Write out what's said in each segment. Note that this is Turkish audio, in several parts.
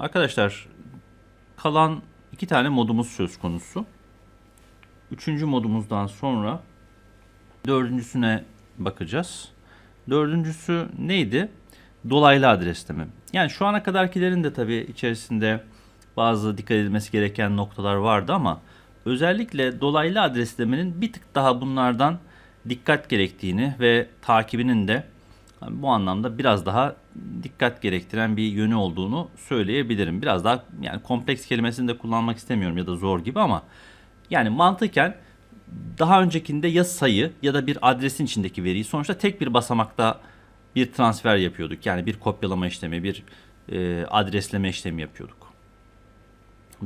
Arkadaşlar kalan iki tane modumuz söz konusu. Üçüncü modumuzdan sonra dördüncüsüne bakacağız. Dördüncüsü neydi? Dolaylı adresleme. Yani şu ana kadarkilerin de tabii içerisinde bazı dikkat edilmesi gereken noktalar vardı ama özellikle dolaylı adreslemenin bir tık daha bunlardan dikkat gerektiğini ve takibinin de bu anlamda biraz daha dikkat gerektiren bir yönü olduğunu söyleyebilirim. Biraz daha yani kompleks kelimesini de kullanmak istemiyorum ya da zor gibi ama yani mantıken daha öncekinde ya sayı ya da bir adresin içindeki veriyi sonuçta tek bir basamakta bir transfer yapıyorduk. Yani bir kopyalama işlemi, bir e, adresleme işlemi yapıyorduk.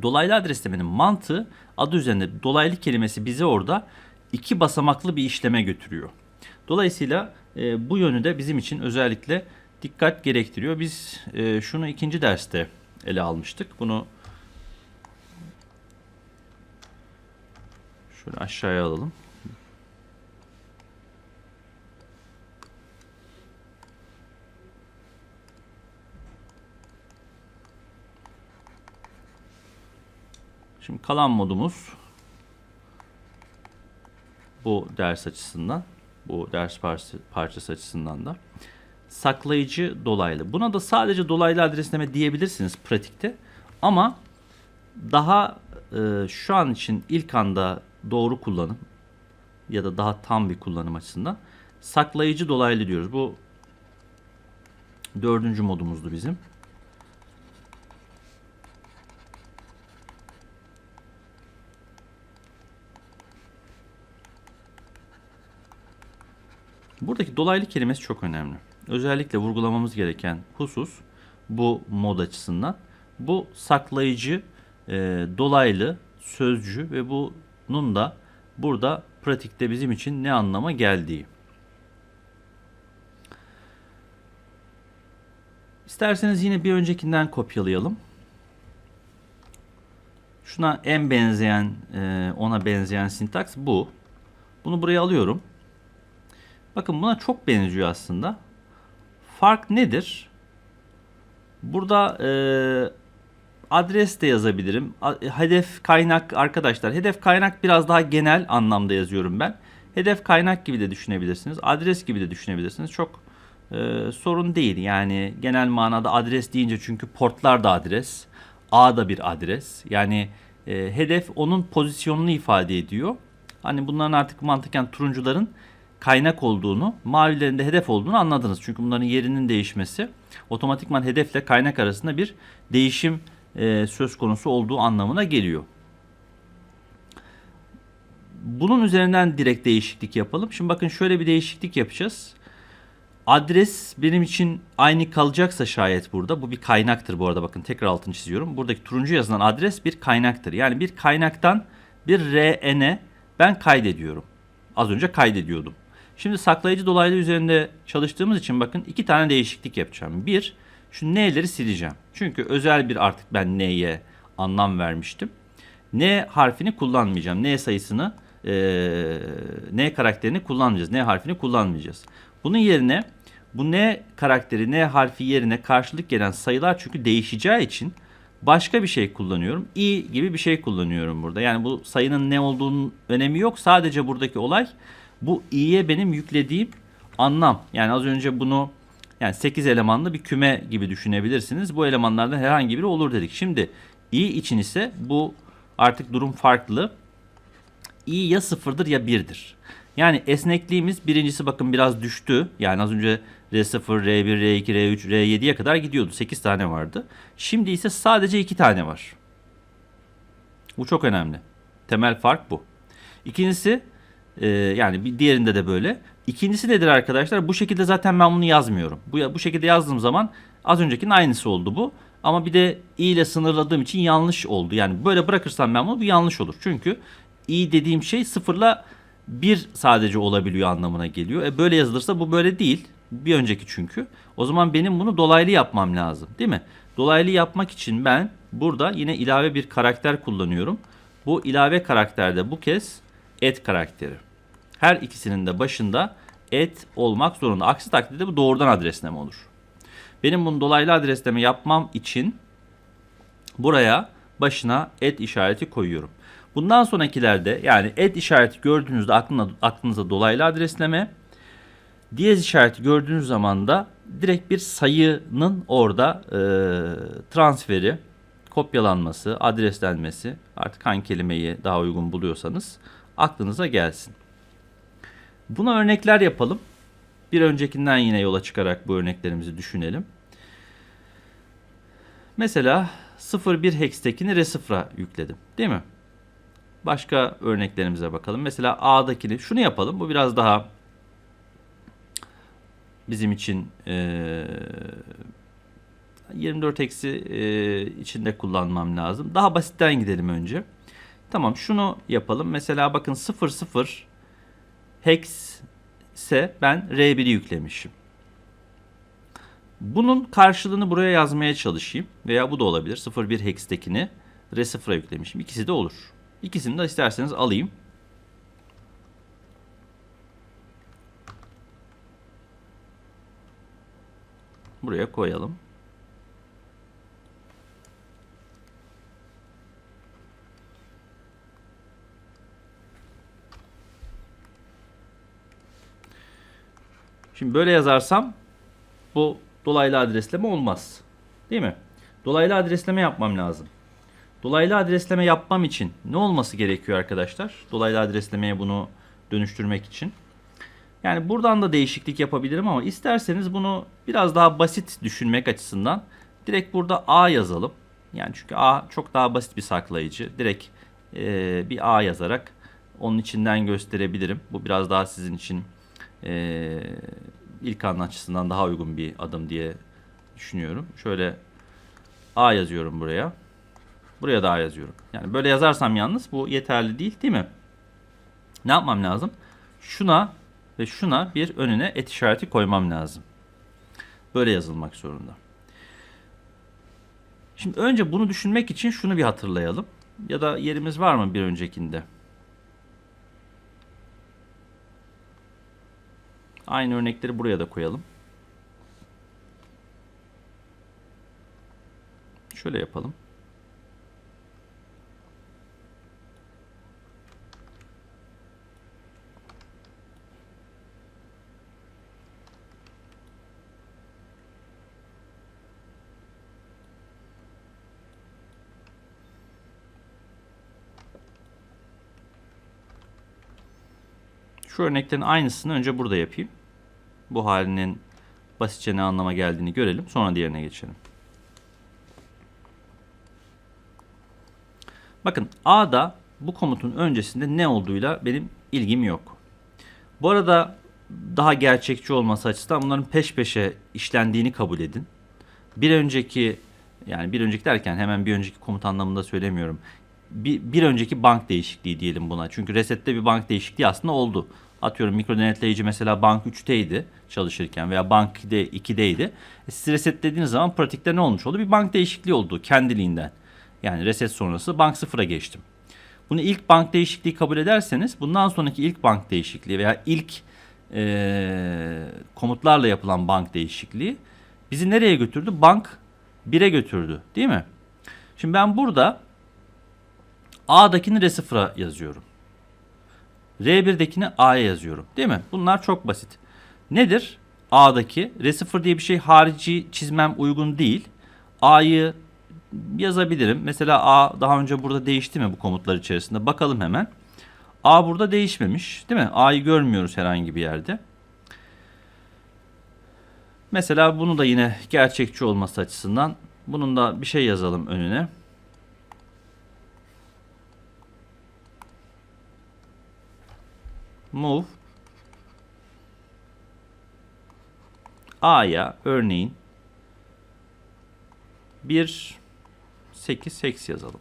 Dolaylı adreslemenin mantığı adı üzerinde dolaylı kelimesi bizi orada iki basamaklı bir işleme götürüyor. Dolayısıyla e, bu yönü de bizim için özellikle dikkat gerektiriyor. Biz e, şunu ikinci derste ele almıştık. Bunu şöyle aşağıya alalım. Şimdi kalan modumuz bu ders açısından, bu ders parçası, açısından da saklayıcı dolaylı. Buna da sadece dolaylı adresleme diyebilirsiniz pratikte. Ama daha e, şu an için ilk anda doğru kullanım ya da daha tam bir kullanım açısından saklayıcı dolaylı diyoruz. Bu dördüncü modumuzdu bizim. Buradaki dolaylı kelimesi çok önemli. Özellikle vurgulamamız gereken husus bu mod açısından. Bu saklayıcı, e, dolaylı, sözcü ve bunun da burada pratikte bizim için ne anlama geldiği. İsterseniz yine bir öncekinden kopyalayalım. Şuna en benzeyen, e, ona benzeyen sintaks bu. Bunu buraya alıyorum. Bakın buna çok benziyor aslında. Fark nedir? Burada e, adres de yazabilirim. Hedef kaynak arkadaşlar. Hedef kaynak biraz daha genel anlamda yazıyorum ben. Hedef kaynak gibi de düşünebilirsiniz. Adres gibi de düşünebilirsiniz. Çok e, sorun değil. Yani genel manada adres deyince çünkü portlar da adres. A da bir adres. Yani e, hedef onun pozisyonunu ifade ediyor. Hani bunların artık mantıken turuncuların kaynak olduğunu, mavilerin de hedef olduğunu anladınız. Çünkü bunların yerinin değişmesi otomatikman hedefle kaynak arasında bir değişim e, söz konusu olduğu anlamına geliyor. Bunun üzerinden direkt değişiklik yapalım. Şimdi bakın şöyle bir değişiklik yapacağız. Adres benim için aynı kalacaksa şayet burada. Bu bir kaynaktır bu arada bakın tekrar altını çiziyorum. Buradaki turuncu yazılan adres bir kaynaktır. Yani bir kaynaktan bir RN'e ben kaydediyorum. Az önce kaydediyordum. Şimdi saklayıcı dolaylı üzerinde çalıştığımız için bakın iki tane değişiklik yapacağım. Bir, şu n'leri sileceğim. Çünkü özel bir artık ben n'ye anlam vermiştim. N harfini kullanmayacağım. N sayısını, e, N karakterini kullanmayacağız. N harfini kullanmayacağız. Bunun yerine bu N karakteri, N harfi yerine karşılık gelen sayılar çünkü değişeceği için başka bir şey kullanıyorum. i gibi bir şey kullanıyorum burada. Yani bu sayının ne olduğunun önemi yok. Sadece buradaki olay bu i'ye benim yüklediğim anlam. Yani az önce bunu yani 8 elemanlı bir küme gibi düşünebilirsiniz. Bu elemanlardan herhangi biri olur dedik. Şimdi i için ise bu artık durum farklı. i ya sıfırdır ya birdir. Yani esnekliğimiz birincisi bakın biraz düştü. Yani az önce R0, R1, R2, R3, R7'ye kadar gidiyordu. 8 tane vardı. Şimdi ise sadece 2 tane var. Bu çok önemli. Temel fark bu. İkincisi e, yani bir diğerinde de böyle. İkincisi nedir arkadaşlar? Bu şekilde zaten ben bunu yazmıyorum. Bu, bu şekilde yazdığım zaman az öncekinin aynısı oldu bu. Ama bir de i ile sınırladığım için yanlış oldu. Yani böyle bırakırsam ben bunu bu yanlış olur. Çünkü i dediğim şey sıfırla bir sadece olabiliyor anlamına geliyor. E böyle yazılırsa bu böyle değil. Bir önceki çünkü. O zaman benim bunu dolaylı yapmam lazım. Değil mi? Dolaylı yapmak için ben burada yine ilave bir karakter kullanıyorum. Bu ilave karakterde bu kez et karakteri. Her ikisinin de başında et olmak zorunda. Aksi takdirde bu doğrudan adresleme olur. Benim bunu dolaylı adresleme yapmam için Buraya başına et işareti koyuyorum. Bundan sonrakilerde yani et işareti gördüğünüzde aklına, aklınıza dolaylı adresleme, diyez işareti gördüğünüz zaman da direkt bir sayının orada e, transferi, kopyalanması, adreslenmesi artık hangi kelimeyi daha uygun buluyorsanız aklınıza gelsin. Buna örnekler yapalım. Bir öncekinden yine yola çıkarak bu örneklerimizi düşünelim. Mesela 01 hex'tekini resifra yükledim. Değil mi? Başka örneklerimize bakalım. Mesela A'dakini şunu yapalım. Bu biraz daha bizim için e, 24 eksi içinde kullanmam lazım. Daha basitten gidelim önce. Tamam şunu yapalım. Mesela bakın 00 hex ise ben R1'i yüklemişim. Bunun karşılığını buraya yazmaya çalışayım. Veya bu da olabilir. 01 hex'tekini R0'a yüklemişim. İkisi de olur. İkisini de isterseniz alayım. Buraya koyalım. Şimdi böyle yazarsam bu dolaylı adresleme olmaz. Değil mi? Dolaylı adresleme yapmam lazım. Dolaylı adresleme yapmam için ne olması gerekiyor arkadaşlar? Dolaylı adreslemeye bunu dönüştürmek için. Yani buradan da değişiklik yapabilirim ama isterseniz bunu biraz daha basit düşünmek açısından direkt burada A yazalım. Yani çünkü A çok daha basit bir saklayıcı. Direkt e, bir A yazarak onun içinden gösterebilirim. Bu biraz daha sizin için e, ilk an açısından daha uygun bir adım diye düşünüyorum. Şöyle A yazıyorum buraya. Buraya da A yazıyorum. Yani böyle yazarsam yalnız bu yeterli değil değil mi? Ne yapmam lazım? Şuna ve şuna bir önüne et işareti koymam lazım. Böyle yazılmak zorunda. Şimdi önce bunu düşünmek için şunu bir hatırlayalım. Ya da yerimiz var mı bir öncekinde? Aynı örnekleri buraya da koyalım. Şöyle yapalım. Şu örneklerin aynısını önce burada yapayım. Bu halinin basitçe ne anlama geldiğini görelim. Sonra diğerine geçelim. Bakın A'da bu komutun öncesinde ne olduğuyla benim ilgim yok. Bu arada daha gerçekçi olması açısından bunların peş peşe işlendiğini kabul edin. Bir önceki yani bir önceki derken hemen bir önceki komut anlamında söylemiyorum. Bir, bir önceki bank değişikliği diyelim buna. Çünkü resette bir bank değişikliği aslında oldu. Atıyorum mikro denetleyici mesela bank 3'teydi çalışırken veya bank 2'deydi. E siz resetlediğiniz zaman pratikte ne olmuş oldu? Bir bank değişikliği oldu kendiliğinden. Yani reset sonrası bank sıfıra geçtim. Bunu ilk bank değişikliği kabul ederseniz bundan sonraki ilk bank değişikliği veya ilk e, komutlarla yapılan bank değişikliği bizi nereye götürdü? Bank 1'e götürdü değil mi? Şimdi ben burada A'dakini R0'a yazıyorum. R1'dekini A'ya yazıyorum. Değil mi? Bunlar çok basit. Nedir? A'daki R0 diye bir şey harici çizmem uygun değil. A'yı yazabilirim. Mesela A daha önce burada değişti mi bu komutlar içerisinde? Bakalım hemen. A burada değişmemiş. Değil mi? A'yı görmüyoruz herhangi bir yerde. Mesela bunu da yine gerçekçi olması açısından bunun da bir şey yazalım önüne. Move A'ya örneğin bir 8 hex yazalım.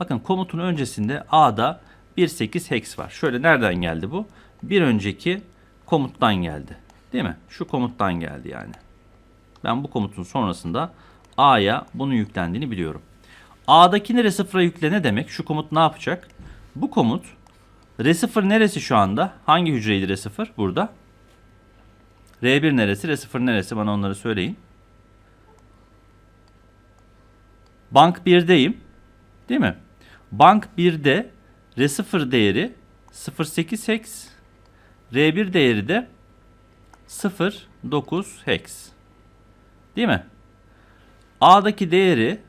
Bakın komutun öncesinde A'da 1 8 hex var. Şöyle nereden geldi bu? Bir önceki komuttan geldi. Değil mi? Şu komuttan geldi yani. Ben bu komutun sonrasında A'ya bunun yüklendiğini biliyorum. A'dakini R0'a yükle ne demek? Şu komut ne yapacak? Bu komut R0 neresi şu anda? Hangi hücreydi R0? Burada. R1 neresi? R0 neresi? Bana onları söyleyin. Bank 1'deyim. Değil mi? Bank 1'de R0 değeri 0.8 hex. R1 değeri de 0.9 hex. Değil mi? A'daki değeri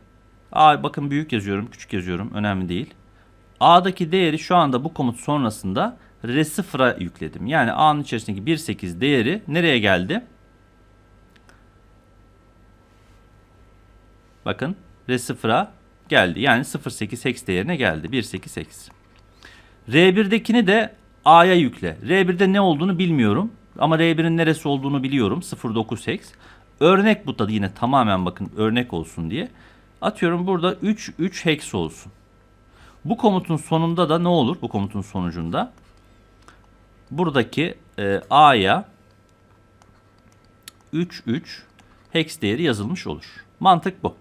A bakın büyük yazıyorum, küçük yazıyorum. Önemli değil. A'daki değeri şu anda bu komut sonrasında R0'a yükledim. Yani A'nın içerisindeki 1.8 değeri nereye geldi? Bakın R0'a geldi. Yani 0.8 hex değerine geldi. 1.8 hex. R1'dekini de A'ya yükle. R1'de ne olduğunu bilmiyorum. Ama R1'in neresi olduğunu biliyorum. 0.9 hex. Örnek bu da yine tamamen bakın örnek olsun diye. Atıyorum burada 3 3 hex olsun. Bu komutun sonunda da ne olur? Bu komutun sonucunda buradaki e, A'ya 3 3 hex değeri yazılmış olur. Mantık bu.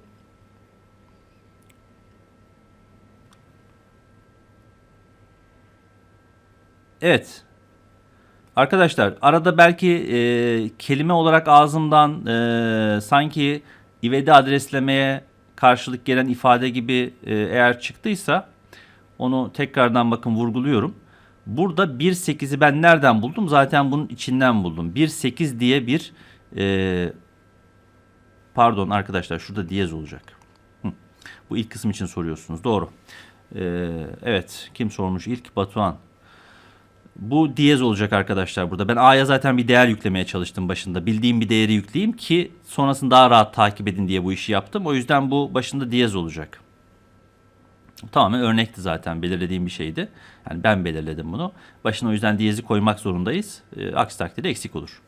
Evet. Arkadaşlar arada belki e, kelime olarak ağzımdan e, sanki ivedi adreslemeye karşılık gelen ifade gibi e, eğer çıktıysa onu tekrardan bakın vurguluyorum. Burada 1.8'i ben nereden buldum? Zaten bunun içinden buldum. 1.8 diye bir e, pardon arkadaşlar şurada diyez olacak. Hı. Bu ilk kısım için soruyorsunuz. Doğru. E, evet kim sormuş? İlk Batuhan. Bu diyez olacak arkadaşlar burada. Ben A'ya zaten bir değer yüklemeye çalıştım başında. Bildiğim bir değeri yükleyeyim ki sonrasında daha rahat takip edin diye bu işi yaptım. O yüzden bu başında diyez olacak. Tamamen örnekti zaten belirlediğim bir şeydi. Yani ben belirledim bunu. Başına o yüzden diyezi koymak zorundayız. E, aksi takdirde eksik olur.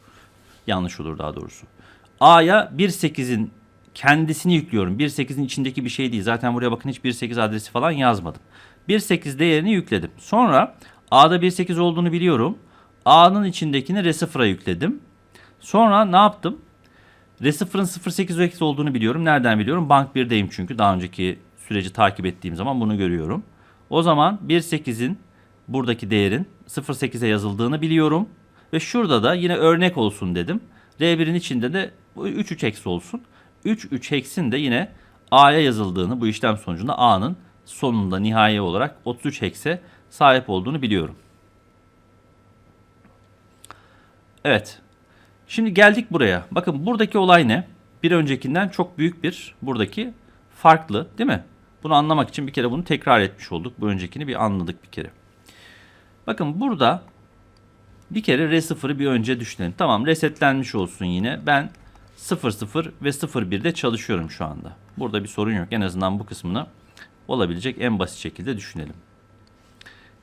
Yanlış olur daha doğrusu. A'ya 1.8'in kendisini yüklüyorum. 1.8'in içindeki bir şey değil. Zaten buraya bakın hiç 1.8 adresi falan yazmadım. 1.8 değerini yükledim. Sonra A'da 1.8 olduğunu biliyorum. A'nın içindekini R0'a yükledim. Sonra ne yaptım? R0'ın 0.8 hex olduğunu biliyorum. Nereden biliyorum? Bank 1'deyim çünkü. Daha önceki süreci takip ettiğim zaman bunu görüyorum. O zaman 1.8'in buradaki değerin 0.8'e yazıldığını biliyorum. Ve şurada da yine örnek olsun dedim. R1'in içinde de 3.3 hex olsun. 3.3 hex'in de yine A'ya yazıldığını bu işlem sonucunda A'nın sonunda nihai olarak 33 hex'e sahip olduğunu biliyorum. Evet. Şimdi geldik buraya. Bakın buradaki olay ne? Bir öncekinden çok büyük bir buradaki farklı değil mi? Bunu anlamak için bir kere bunu tekrar etmiş olduk. Bu öncekini bir anladık bir kere. Bakın burada bir kere R0'ı bir önce düşünelim. Tamam resetlenmiş olsun yine. Ben 00 ve 01'de çalışıyorum şu anda. Burada bir sorun yok. En azından bu kısmını olabilecek en basit şekilde düşünelim.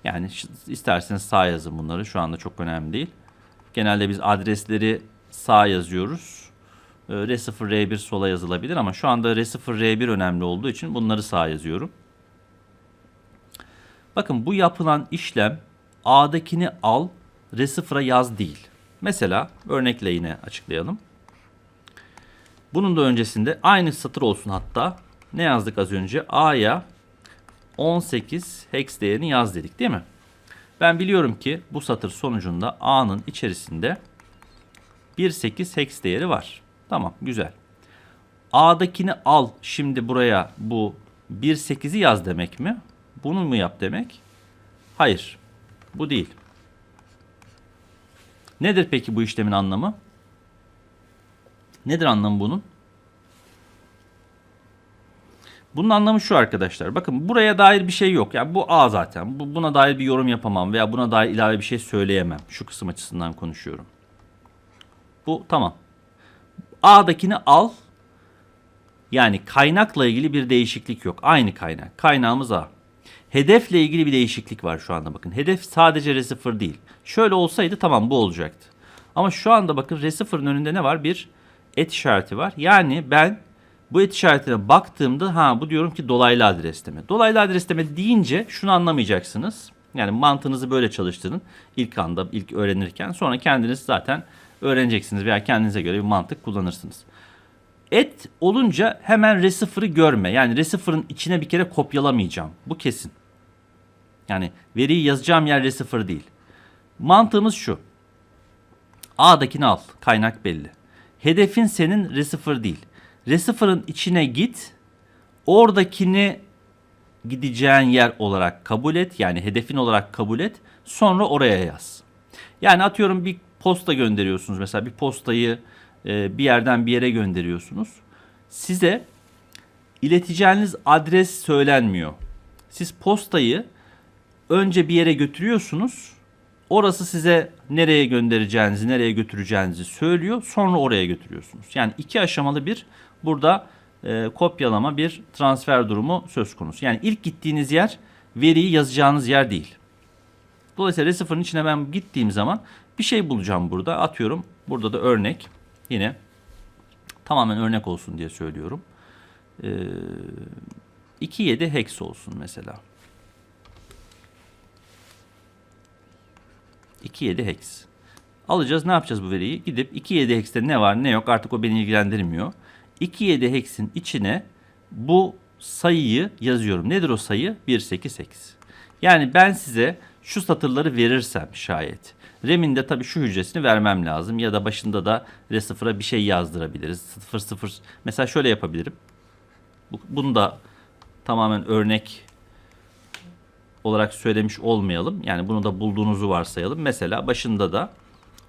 Yani isterseniz sağ yazın bunları. Şu anda çok önemli değil. Genelde biz adresleri sağ yazıyoruz. R0, R1 sola yazılabilir ama şu anda R0, R1 önemli olduğu için bunları sağ yazıyorum. Bakın bu yapılan işlem A'dakini al, R0'a yaz değil. Mesela örnekle yine açıklayalım. Bunun da öncesinde aynı satır olsun hatta. Ne yazdık az önce? A'ya 18 hex değerini yaz dedik değil mi? Ben biliyorum ki bu satır sonucunda A'nın içerisinde 1.8 hex değeri var. Tamam güzel. A'dakini al şimdi buraya bu 1.8'i yaz demek mi? Bunu mu yap demek? Hayır. Bu değil. Nedir peki bu işlemin anlamı? Nedir anlamı bunun? Bunun anlamı şu arkadaşlar. Bakın buraya dair bir şey yok. Yani bu A zaten. Bu, buna dair bir yorum yapamam veya buna dair ilave bir şey söyleyemem. Şu kısım açısından konuşuyorum. Bu tamam. A'dakini al. Yani kaynakla ilgili bir değişiklik yok. Aynı kaynak. Kaynağımız A. Hedefle ilgili bir değişiklik var şu anda bakın. Hedef sadece R0 değil. Şöyle olsaydı tamam bu olacaktı. Ama şu anda bakın R0'ın önünde ne var? Bir et işareti var. Yani ben bu et işaretine baktığımda ha bu diyorum ki dolaylı adresleme. Dolaylı adresleme deyince şunu anlamayacaksınız. Yani mantığınızı böyle çalıştırın ilk anda ilk öğrenirken sonra kendiniz zaten öğreneceksiniz veya kendinize göre bir mantık kullanırsınız. Et olunca hemen R0'ı görme. Yani R0'ın içine bir kere kopyalamayacağım. Bu kesin. Yani veriyi yazacağım yer R0 değil. Mantığımız şu. A'dakini al. Kaynak belli. Hedefin senin R0 değil. R0'ın içine git. Oradakini gideceğin yer olarak kabul et. Yani hedefin olarak kabul et. Sonra oraya yaz. Yani atıyorum bir posta gönderiyorsunuz. Mesela bir postayı e, bir yerden bir yere gönderiyorsunuz. Size ileteceğiniz adres söylenmiyor. Siz postayı önce bir yere götürüyorsunuz. Orası size nereye göndereceğinizi, nereye götüreceğinizi söylüyor. Sonra oraya götürüyorsunuz. Yani iki aşamalı bir burada e, kopyalama bir transfer durumu söz konusu. Yani ilk gittiğiniz yer veriyi yazacağınız yer değil. Dolayısıyla receiver'ın içine ben gittiğim zaman bir şey bulacağım burada. Atıyorum burada da örnek. Yine tamamen örnek olsun diye söylüyorum. Ee, 2.7 hex olsun mesela. 2.7 hex. Alacağız ne yapacağız bu veriyi? Gidip 2.7 hex'te ne var ne yok artık o beni ilgilendirmiyor. 2.7 hex'in içine bu sayıyı yazıyorum. Nedir o sayı? 188. Yani ben size şu satırları verirsem şayet. RAM'in de tabii şu hücresini vermem lazım. Ya da başında da R0'a bir şey yazdırabiliriz. 0 0 mesela şöyle yapabilirim. Bu- Bunu da tamamen örnek olarak söylemiş olmayalım. Yani bunu da bulduğunuzu varsayalım. Mesela başında da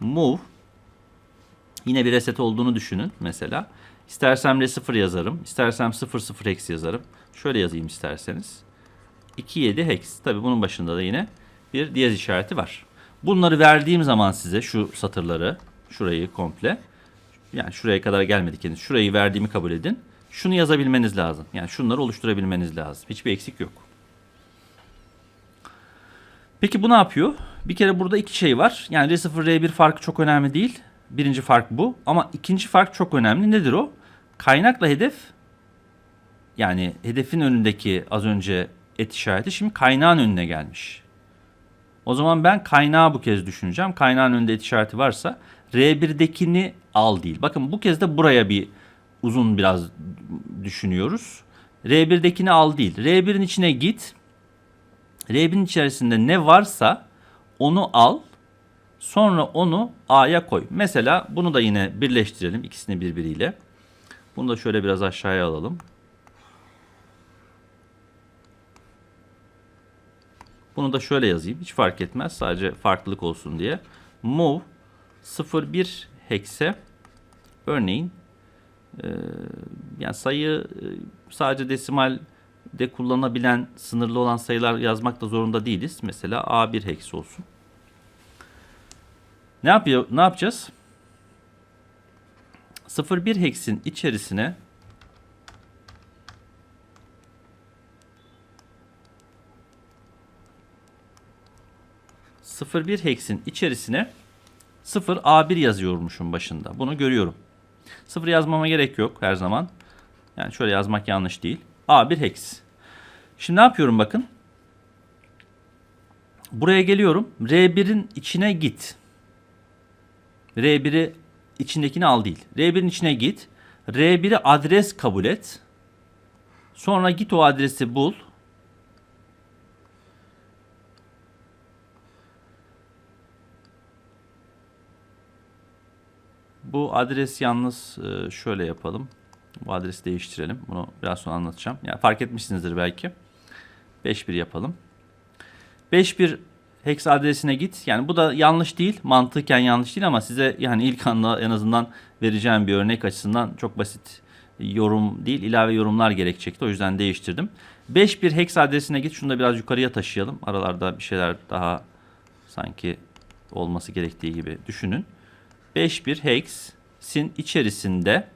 move yine bir reset olduğunu düşünün mesela. İstersem R0 yazarım. istersem 00 hex yazarım. Şöyle yazayım isterseniz. 27 hex. Tabii bunun başında da yine bir diyez işareti var. Bunları verdiğim zaman size şu satırları, şurayı komple, yani şuraya kadar gelmedik henüz. Şurayı verdiğimi kabul edin. Şunu yazabilmeniz lazım. Yani şunları oluşturabilmeniz lazım. Hiçbir eksik yok. Peki bu ne yapıyor? Bir kere burada iki şey var. Yani R0 R1 farkı çok önemli değil. Birinci fark bu. Ama ikinci fark çok önemli. Nedir o? Kaynakla hedef yani hedefin önündeki az önce et işareti şimdi kaynağın önüne gelmiş. O zaman ben kaynağı bu kez düşüneceğim. Kaynağın önünde et işareti varsa R1'dekini al değil. Bakın bu kez de buraya bir uzun biraz düşünüyoruz. R1'dekini al değil. R1'in içine git. R1'in içerisinde ne varsa onu al. Sonra onu A'ya koy. Mesela bunu da yine birleştirelim ikisini birbiriyle. Bunu da şöyle biraz aşağıya alalım. Bunu da şöyle yazayım. Hiç fark etmez. Sadece farklılık olsun diye. Move 01 hex'e örneğin e, yani sayı e, sadece desimal de kullanabilen sınırlı olan sayılar yazmak da zorunda değiliz. Mesela A1 hex olsun. Ne yapıyor? Ne yapacağız? 01 hex'in içerisine ...01 hex'in içerisine 0 A1 yazıyormuşum başında. Bunu görüyorum. 0 yazmama gerek yok her zaman. Yani şöyle yazmak yanlış değil. A1 hex. Şimdi ne yapıyorum bakın. Buraya geliyorum. R1'in içine git. R1'i içindekini al değil. R1'in içine git. R1'i adres kabul et. Sonra git o adresi bul. Bu adres yalnız e, şöyle yapalım. Bu adresi değiştirelim. Bunu biraz sonra anlatacağım. Yani fark etmişsinizdir belki. 5.1 yapalım. 5.1 hex adresine git. Yani bu da yanlış değil. Mantıken yanlış değil ama size yani ilk anda en azından vereceğim bir örnek açısından çok basit yorum değil. ilave yorumlar gerekecekti. O yüzden değiştirdim. 5.1 hex adresine git. Şunu da biraz yukarıya taşıyalım. Aralarda bir şeyler daha sanki olması gerektiği gibi düşünün. 5.1 hex'in içerisinde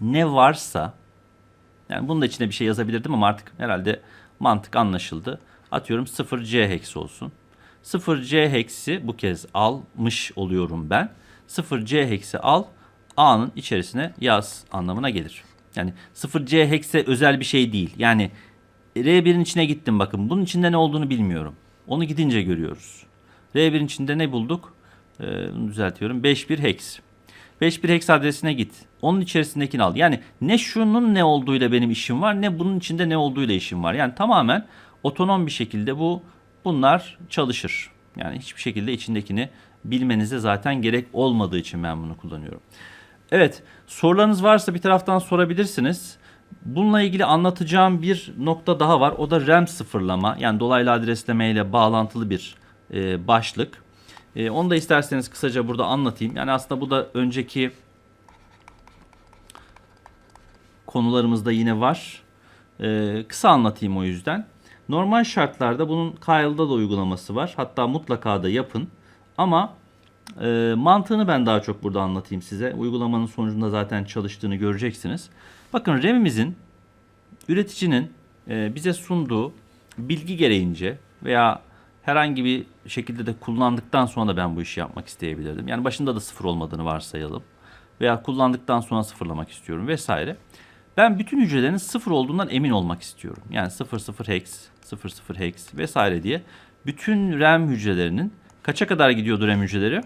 ne varsa yani bunun da içine bir şey yazabilirdim ama artık herhalde mantık anlaşıldı. Atıyorum 0C hex olsun. 0C hex'i bu kez almış oluyorum ben. 0C hex'i al A'nın içerisine yaz anlamına gelir. Yani 0C hex'e özel bir şey değil. Yani R1'in içine gittim bakın. Bunun içinde ne olduğunu bilmiyorum. Onu gidince görüyoruz. R1'in içinde ne bulduk? Ee, düzeltiyorum. 51 hex. 51 hex adresine git. Onun içerisindekini al. Yani ne şunun ne olduğuyla benim işim var ne bunun içinde ne olduğuyla işim var. Yani tamamen otonom bir şekilde bu bunlar çalışır. Yani hiçbir şekilde içindekini bilmenize zaten gerek olmadığı için ben bunu kullanıyorum. Evet sorularınız varsa bir taraftan sorabilirsiniz. Bununla ilgili anlatacağım bir nokta daha var. O da RAM sıfırlama. Yani dolaylı adresleme ile bağlantılı bir e, başlık. E, onu da isterseniz kısaca burada anlatayım. Yani aslında bu da önceki konularımızda yine var. E, kısa anlatayım o yüzden. Normal şartlarda bunun Kyle'da da uygulaması var. Hatta mutlaka da yapın. Ama e, mantığını ben daha çok burada anlatayım size. Uygulamanın sonucunda zaten çalıştığını göreceksiniz. Bakın RAM'imizin üreticinin e, bize sunduğu bilgi gereğince veya herhangi bir şekilde de kullandıktan sonra da ben bu işi yapmak isteyebilirdim. Yani başında da sıfır olmadığını varsayalım. Veya kullandıktan sonra sıfırlamak istiyorum vesaire. Ben bütün hücrelerin sıfır olduğundan emin olmak istiyorum. Yani 00 hex, 00 hex vesaire diye bütün RAM hücrelerinin kaça kadar gidiyordu RAM hücreleri?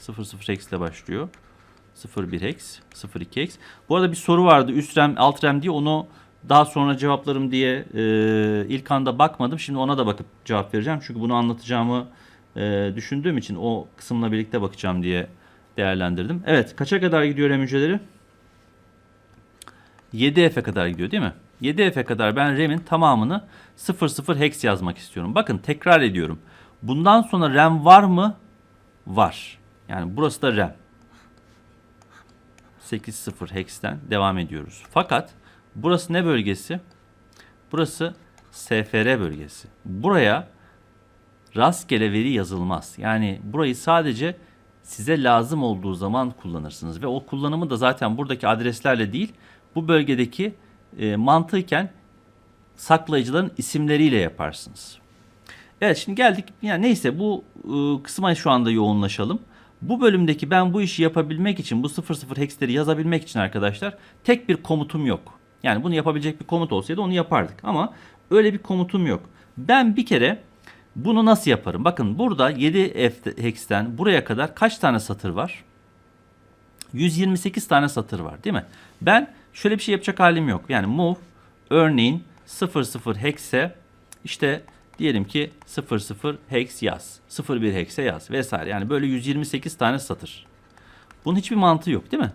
00 hex ile başlıyor. 01 hex, 02 hex. Bu arada bir soru vardı üst RAM, alt RAM diye onu daha sonra cevaplarım diye e, ilk anda bakmadım. Şimdi ona da bakıp cevap vereceğim. Çünkü bunu anlatacağımı e, düşündüğüm için o kısımla birlikte bakacağım diye değerlendirdim. Evet kaça kadar gidiyor RAM hücreleri? 7F'e kadar gidiyor değil mi? 7F'e kadar ben RAM'in tamamını 00 hex yazmak istiyorum. Bakın tekrar ediyorum. Bundan sonra RAM var mı? Var. Yani burası da RAM. 80 hex'ten devam ediyoruz. Fakat burası ne bölgesi? Burası SFR bölgesi. Buraya rastgele veri yazılmaz. Yani burayı sadece size lazım olduğu zaman kullanırsınız ve o kullanımı da zaten buradaki adreslerle değil, bu bölgedeki e, mantıken saklayıcıların isimleriyle yaparsınız. Evet şimdi geldik yani neyse bu e, kısma şu anda yoğunlaşalım. Bu bölümdeki ben bu işi yapabilmek için bu 00 hexleri yazabilmek için arkadaşlar tek bir komutum yok. Yani bunu yapabilecek bir komut olsaydı onu yapardık ama öyle bir komutum yok. Ben bir kere bunu nasıl yaparım? Bakın burada 7 F hex'ten buraya kadar kaç tane satır var? 128 tane satır var değil mi? Ben şöyle bir şey yapacak halim yok. Yani move örneğin 00 hex'e işte diyelim ki 00 hex yaz. 01 hex'e yaz vesaire. Yani böyle 128 tane satır. Bunun hiçbir mantığı yok değil mi?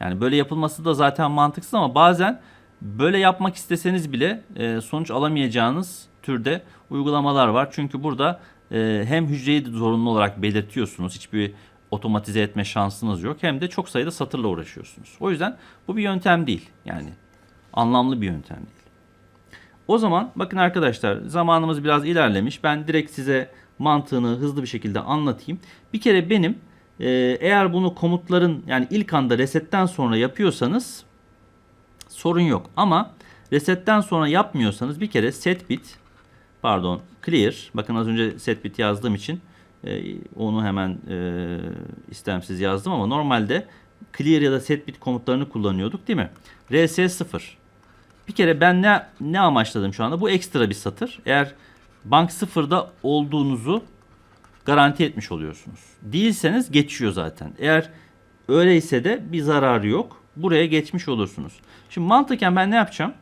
Yani böyle yapılması da zaten mantıksız ama bazen böyle yapmak isteseniz bile e, sonuç alamayacağınız türde uygulamalar var. Çünkü burada e, hem hücreyi zorunlu olarak belirtiyorsunuz. Hiçbir otomatize etme şansınız yok. Hem de çok sayıda satırla uğraşıyorsunuz. O yüzden bu bir yöntem değil. Yani anlamlı bir yöntem değil. O zaman bakın arkadaşlar zamanımız biraz ilerlemiş. Ben direkt size mantığını hızlı bir şekilde anlatayım. Bir kere benim e, eğer bunu komutların yani ilk anda resetten sonra yapıyorsanız sorun yok. Ama resetten sonra yapmıyorsanız bir kere set bit pardon clear bakın az önce set bit yazdığım için e, onu hemen e, istemsiz yazdım ama normalde clear ya da set bit komutlarını kullanıyorduk değil mi? rs0 bir kere ben ne ne amaçladım şu anda? Bu ekstra bir satır. Eğer bank sıfırda olduğunuzu garanti etmiş oluyorsunuz. Değilseniz geçiyor zaten. Eğer öyleyse de bir zararı yok. Buraya geçmiş olursunuz. Şimdi mantıken ben ne yapacağım?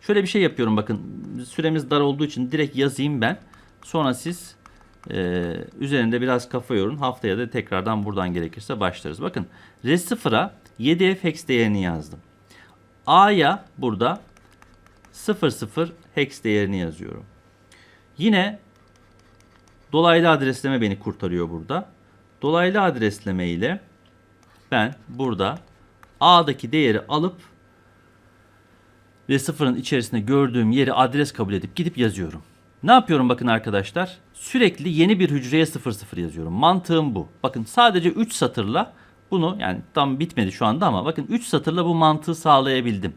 Şöyle bir şey yapıyorum bakın. Süremiz dar olduğu için direkt yazayım ben. Sonra siz e, üzerinde biraz kafa yorun. Haftaya da tekrardan buradan gerekirse başlarız. Bakın res0'a 7f hex değerini yazdım. A'ya burada 00 hex değerini yazıyorum. Yine dolaylı adresleme beni kurtarıyor burada. Dolaylı adresleme ile ben burada A'daki değeri alıp ve sıfırın içerisinde gördüğüm yeri adres kabul edip gidip yazıyorum. Ne yapıyorum bakın arkadaşlar? Sürekli yeni bir hücreye 00 yazıyorum. Mantığım bu. Bakın sadece 3 satırla bunu yani tam bitmedi şu anda ama bakın 3 satırla bu mantığı sağlayabildim.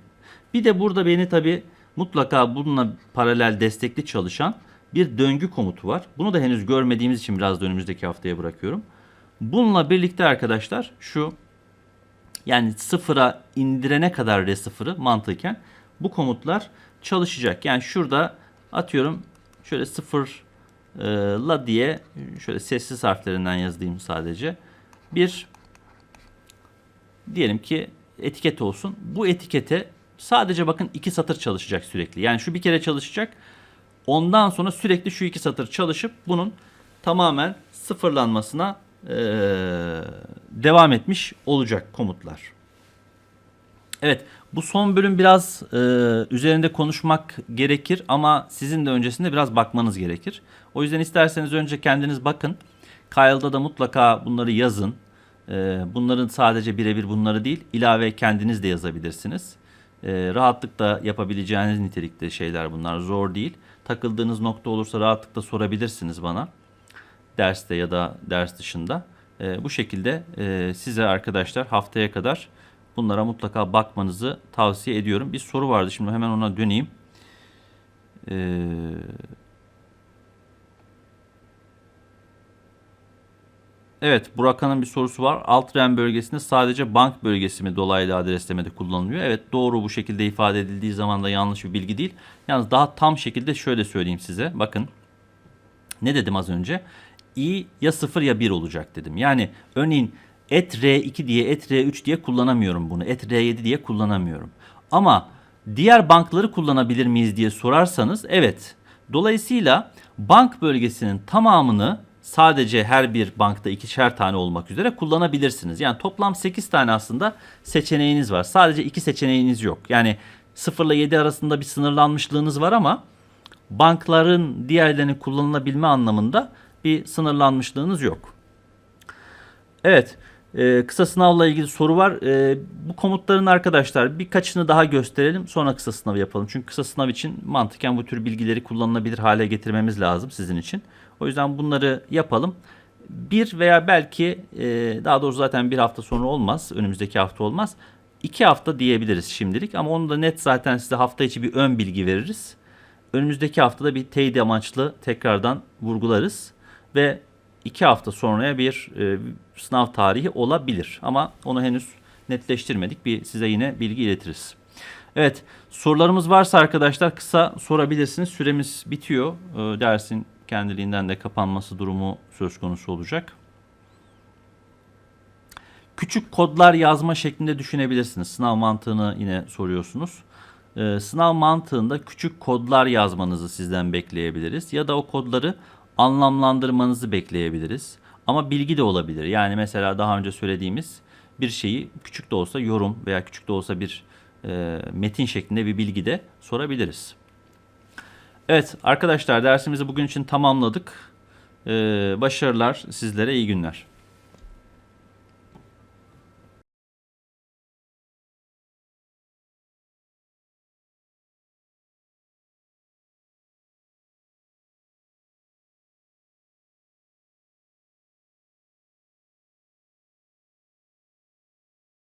Bir de burada beni tabi mutlaka bununla paralel destekli çalışan bir döngü komutu var. Bunu da henüz görmediğimiz için biraz da önümüzdeki haftaya bırakıyorum. Bununla birlikte arkadaşlar şu yani sıfıra indirene kadar R sıfırı mantıken bu komutlar çalışacak. Yani şurada atıyorum şöyle sıfırla diye şöyle sessiz harflerinden yazayım sadece. Bir diyelim ki etiket olsun. Bu etikete sadece bakın iki satır çalışacak sürekli. Yani şu bir kere çalışacak. Ondan sonra sürekli şu iki satır çalışıp bunun tamamen sıfırlanmasına ee, devam etmiş olacak komutlar. Evet, bu son bölüm biraz e, üzerinde konuşmak gerekir ama sizin de öncesinde biraz bakmanız gerekir. O yüzden isterseniz önce kendiniz bakın. Kyle'da da mutlaka bunları yazın. E, bunların sadece birebir bunları değil, ilave kendiniz de yazabilirsiniz. E, rahatlıkla yapabileceğiniz nitelikte şeyler bunlar, zor değil. Takıldığınız nokta olursa rahatlıkla sorabilirsiniz bana. Derste ya da ders dışında. E, bu şekilde e, size arkadaşlar haftaya kadar bunlara mutlaka bakmanızı tavsiye ediyorum. Bir soru vardı şimdi hemen ona döneyim. Ee, evet Burakhan'ın bir sorusu var. Alt REM bölgesinde sadece bank bölgesi mi dolaylı adreslemede kullanılıyor? Evet doğru bu şekilde ifade edildiği zaman da yanlış bir bilgi değil. Yalnız daha tam şekilde şöyle söyleyeyim size. Bakın ne dedim az önce? i ya 0 ya 1 olacak dedim. Yani örneğin et R2 diye et R3 diye kullanamıyorum bunu. Et R7 diye kullanamıyorum. Ama diğer bankları kullanabilir miyiz diye sorarsanız evet. Dolayısıyla bank bölgesinin tamamını sadece her bir bankta ikişer tane olmak üzere kullanabilirsiniz. Yani toplam 8 tane aslında seçeneğiniz var. Sadece 2 seçeneğiniz yok. Yani 0 ile 7 arasında bir sınırlanmışlığınız var ama bankların diğerlerini kullanılabilme anlamında bir sınırlanmışlığınız yok. Evet. e, kısa sınavla ilgili soru var. E, bu komutların arkadaşlar birkaçını daha gösterelim. Sonra kısa sınavı yapalım. Çünkü kısa sınav için mantıken bu tür bilgileri kullanılabilir hale getirmemiz lazım sizin için. O yüzden bunları yapalım. Bir veya belki e, daha doğrusu zaten bir hafta sonra olmaz. Önümüzdeki hafta olmaz. İki hafta diyebiliriz şimdilik. Ama onu da net zaten size hafta içi bir ön bilgi veririz. Önümüzdeki haftada bir teyit amaçlı tekrardan vurgularız. Ve iki hafta sonraya bir e, sınav tarihi olabilir. Ama onu henüz netleştirmedik. Bir size yine bilgi iletiriz. Evet sorularımız varsa arkadaşlar kısa sorabilirsiniz. Süremiz bitiyor. E, dersin kendiliğinden de kapanması durumu söz konusu olacak. Küçük kodlar yazma şeklinde düşünebilirsiniz. Sınav mantığını yine soruyorsunuz. Ee, sınav mantığında küçük kodlar yazmanızı sizden bekleyebiliriz. Ya da o kodları anlamlandırmanızı bekleyebiliriz. Ama bilgi de olabilir. Yani mesela daha önce söylediğimiz bir şeyi küçük de olsa yorum veya küçük de olsa bir e, metin şeklinde bir bilgi de sorabiliriz. Evet arkadaşlar dersimizi bugün için tamamladık. Ee, başarılar sizlere iyi günler.